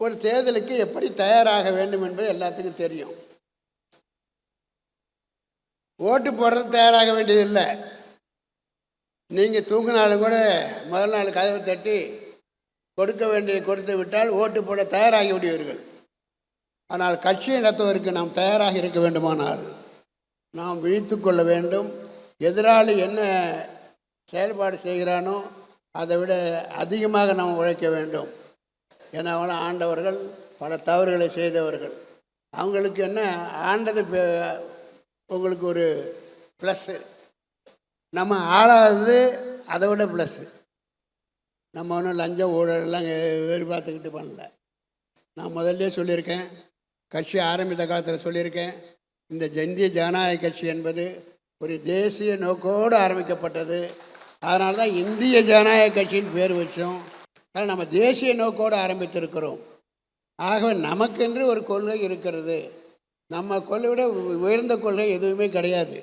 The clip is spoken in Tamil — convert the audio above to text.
ஒரு தேர்தலுக்கு எப்படி தயாராக வேண்டும் என்பது எல்லாத்துக்கும் தெரியும். ஓட்டு போடுறது தயாராக வேண்டியதில்லை. நீங்கள் தூங்கினாலும் கூட முதல் நாள் கதவை தட்டி கொடுக்க வேண்டியது கொடுத்து விட்டால் ஓட்டு போட தயாராகி விடுவீர்கள். ஆனால் கட்சி நடத்துவதற்கு நாம் தயாராக இருக்க வேண்டுமானால் நாம் விழித்து கொள்ள வேண்டும். எதிராளி என்ன செயல்பாடு செய்கிறானோ அதை விட அதிகமாக நாம் உழைக்க வேண்டும். ஏன்னா ஆண்டவர்கள் பல தவறுகளை செய்தவர்கள். அவங்களுக்கு என்ன ஆண்டது உங்களுக்கு ஒரு ப்ளஸ்ஸு நம்ம ஆளாதது அதை விட ப்ளஸ்ஸு நம்ம ஒன்றும் லஞ்சம் ஊழல் எல்லாம் எதிர்பார்த்துக்கிட்டு பண்ணல. நான் முதல்ல சொல்லியிருக்கேன் கட்சி ஆரம்பித்த காலத்தில் சொல்லியிருக்கேன் இந்த இந்திய ஜனநாயக கட்சி என்பது ஒரு தேசிய நோக்கோடு ஆரம்பிக்கப்பட்டது. அதனால தான் இந்திய ஜனநாயக கட்சின்னு பேர் வச்சோம். ஆனால் நம்ம தேசிய நோக்கோடு ஆரம்பித்திருக்கிறோம். ஆகவே நமக்கென்று ஒரு கொள்கை இருக்கிறது. நம்ம கொள்கை விட உ- உயர்ந்த கொள்கை எதுவுமே கிடையாது.